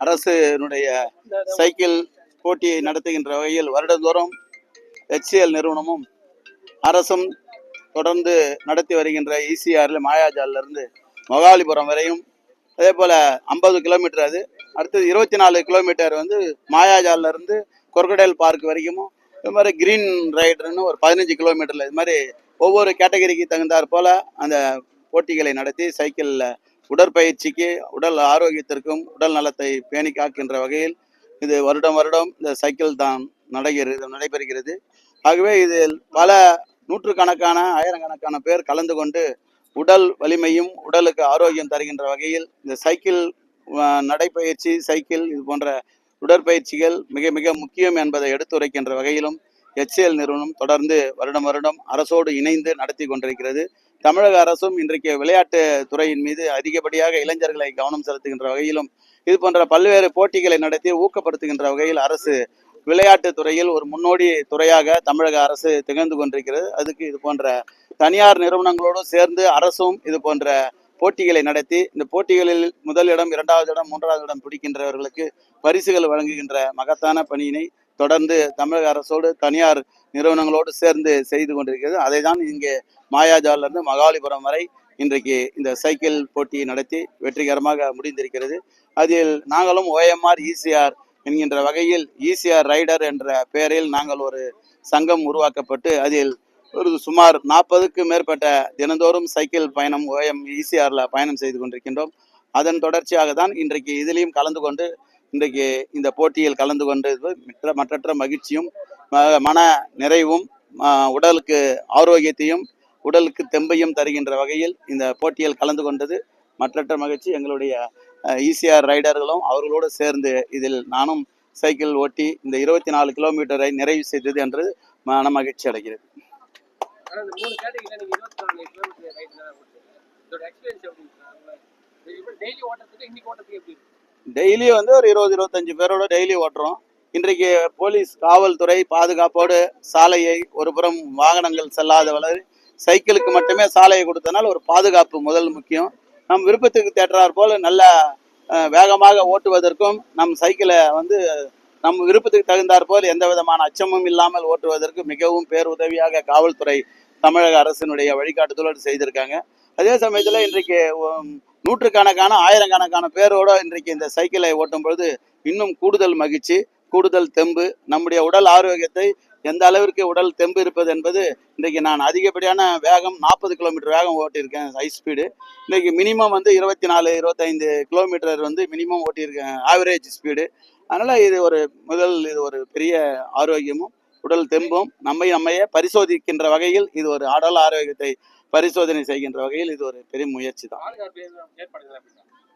அரசினுடைய சைக்கிள் போட்டியை நடத்துகின்ற வகையில் வருடந்தோறும் ஹெச்சிஎல் நிறுவனமும் அரசும் தொடர்ந்து நடத்தி வருகின்ற இசிஆரில் மாயாஜாலிருந்து மாயாஜால்ல மகாலிபுரம் வரையும். அதே போல் ஐம்பது கிலோமீட்டர் அது. அடுத்தது இருபத்தி நாலு கிலோமீட்டர் வந்து மாயாஜாலிருந்து கொர்கடைல் பார்க் வரைக்கும் இது மாதிரி கிரீன் ரைடர்னு ஒரு பதினஞ்சு கிலோமீட்டரில் இது மாதிரி ஒவ்வொரு கேட்டகரிக்கு தகுந்தாற் போல் அந்த போட்டிகளை நடத்தி சைக்கிளில் உடற்பயிற்சிக்கு உடல் ஆரோக்கியத்திற்கும் உடல் நலத்தை பேணி காக்கின்ற வகையில் இது வருடம் வருடம் இந்த சைக்கிள் தான் நடைகிறது நடைபெறுகிறது. ஆகவே இதில் பல நூற்றுக்கணக்கான ஆயிரக்கணக்கான பேர் கலந்து கொண்டு உடல் வலிமையும் உடலுக்கு ஆரோக்கியம் தருகின்ற வகையில் இந்த சைக்கிள் நடைப்பயிற்சி சைக்கிள் இது போன்ற உடற்பயிற்சிகள் மிக மிக முக்கியம் என்பதை எடுத்துரைக்கின்ற வகையிலும் எச்சிஎல் நிறுவனம் தொடர்ந்து வருடம் வருடம் அரசோடு இணைந்து நடத்தி கொண்டிருக்கிறது. தமிழக அரசும் இன்றைக்கு விளையாட்டு துறையின் மீது அதிகப்படியாக இளைஞர்களை கவனம் செலுத்துகின்ற வகையிலும் இது போன்ற பல்வேறு போட்டிகளை நடத்தி ஊக்கப்படுத்துகின்ற வகையில் அரசு விளையாட்டு துறையில் ஒரு முன்னோடி துறையாக தமிழக அரசு திகழ்ந்து கொண்டிருக்கிறது. அதுக்கு இது போன்ற தனியார் நிறுவனங்களோடு சேர்ந்து அரசும் இது போன்ற போட்டிகளை நடத்தி இந்த போட்டிகளில் முதல் இடம் இரண்டாவது இடம் மூன்றாவது இடம் பிடிக்கின்றவர்களுக்கு பரிசுகள் வழங்குகின்ற மகத்தான பணியினை தொடர்ந்து தமிழக அரசோடு தனியார் நிறுவனங்களோடு சேர்ந்து செய்து கொண்டிருக்கிறது. அதை தான் இங்கே மாயாஜாலிருந்து மகாலிபுரம் வரை இன்றைக்கு இந்த சைக்கிள் போட்டியை நடத்தி வெற்றிகரமாக முடிந்திருக்கிறது. அதில் நாங்களும் ஓஎம்ஆர் இசிஆர் என்கின்ற வகையில் ஈசிஆர் ரைடர் என்ற பெயரில் நாங்கள் ஒரு சங்கம் உருவாக்கப்பட்டு அதில் ஒரு சுமார் நாற்பதுக்கு மேற்பட்ட தினந்தோறும் சைக்கிள் பயணம் ஓஎம் இசிஆரில் பயணம் செய்து கொண்டிருக்கின்றோம். அதன் தொடர்ச்சியாக தான் இன்றைக்கு இதிலையும் கலந்து கொண்டு இன்றைக்கு இந்த போட்டியில் கலந்து கொண்டது மற்ற மற்றற்ற மகிழ்ச்சியும் ம- மன நிறைவும் உடலுக்கு ஆரோக்கியத்தையும் உடலுக்கு தெம்பையும் தருகின்ற வகையில் இந்த போட்டியில் கலந்து கொண்டது மற்றற்ற மகிழ்ச்சி. எங்களுடைய ஈசிஆர் ரைடர்களும் அவர்களோடு சேர்ந்து இதில் நானும் சைக்கிள் ஓட்டி இந்த இருபத்தி நாலு கிலோமீட்டரை நிறைவு செய்தது என்று மன மகிழ்ச்சி அடைகிறது. டெய்லி ஓட்டத்துக்கு இன்னைக்கு ஓட்டத்துக்கு எப்படி டெய்லி வந்து ஒரு இருபது இருபத்தஞ்சு பேரோட டெய்லி ஓட்டுறோம். இன்றைக்கு போலீஸ் காவல்துறை பாதுகாப்போடு சாலையை ஒரு புறம் வாகனங்கள் செல்லாத வளர் சைக்கிளுக்கு மட்டுமே சாலையை கொடுத்தனால ஒரு பாதுகாப்பு முதல் முக்கியம். நம் விருப்பத்துக்கு தேற்றாற் போல நல்ல வேகமாக ஓட்டுவதற்கும் நம் சைக்கிளை வந்து நம் விருப்பத்துக்கு தகுந்தாற் போல் எந்த விதமான அச்சமும் இல்லாமல் ஓட்டுவதற்கு மிகவும் பேருதவியாக காவல்துறை தமிழக அரசினுடைய வழிகாட்டுதலோடு செய்திருக்காங்க. அதே சமயத்தில் இன்றைக்கு நூற்றுக்கணக்கான ஆயிரக்கணக்கான பேரோட இன்றைக்கு இந்த சைக்கிளை ஓட்டும் பொழுது இன்னும் கூடுதல் மகிழ்ச்சி கூடுதல் தெம்பு. நம்முடைய உடல் ஆரோக்கியத்தை எந்த அளவிற்கு உடல் தெம்பு இருப்பது என்பது இன்றைக்கு நான் அதிகப்படியான வேகம் நாற்பது கிலோமீட்டர் வேகம் ஓட்டியிருக்கேன் ஹை ஸ்பீடு இன்றைக்கி மினிமம் வந்து இருபத்தி நாலு இருபத்தைந்து கிலோமீட்டர் வந்து மினிமம் ஓட்டியிருக்கேன் ஆவரேஜ் ஸ்பீடு அதனால் இது ஒரு முதல் இது ஒரு பெரிய ஆரோக்கியமும் உடல் தெம்பும் நம்மை நம்மையே பரிசோதிக்கின்ற வகையில் இது ஒரு உடல் ஆரோக்கியத்தை பரிசோதனை செய்கின்ற வகையில் இது ஒரு பெரிய முயற்சி தான்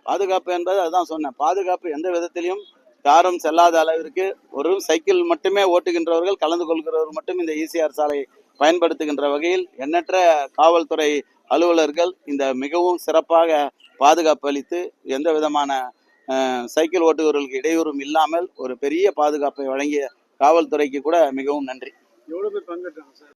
பாதுகாப்பு என்பது அதுதான் சொன்னேன். பாதுகாப்பு எந்த விதத்திலையும் யாரும் செல்லாத அளவிற்கு ஒரு சைக்கிள் மட்டுமே ஓட்டுகின்றவர்கள் கலந்து கொள்கிறவர்கள் மட்டும் இந்த ஈசிஆர் சாலையை பயன்படுத்துகின்ற வகையில் எண்ணற்ற காவல்துறை அலுவலர்கள் இந்த மிகவும் சிறப்பாக பாதுகாப்பு அளித்து எந்த விதமான சைக்கிள் ஓட்டுபவர்களுக்கு இடையூறும் இல்லாமல் ஒரு பெரிய பாதுகாப்பை வழங்கிய காவல்துறைக்கு கூட மிகவும் நன்றி. எவ்வளவு பேர் பங்கேற்றாங்க சார்?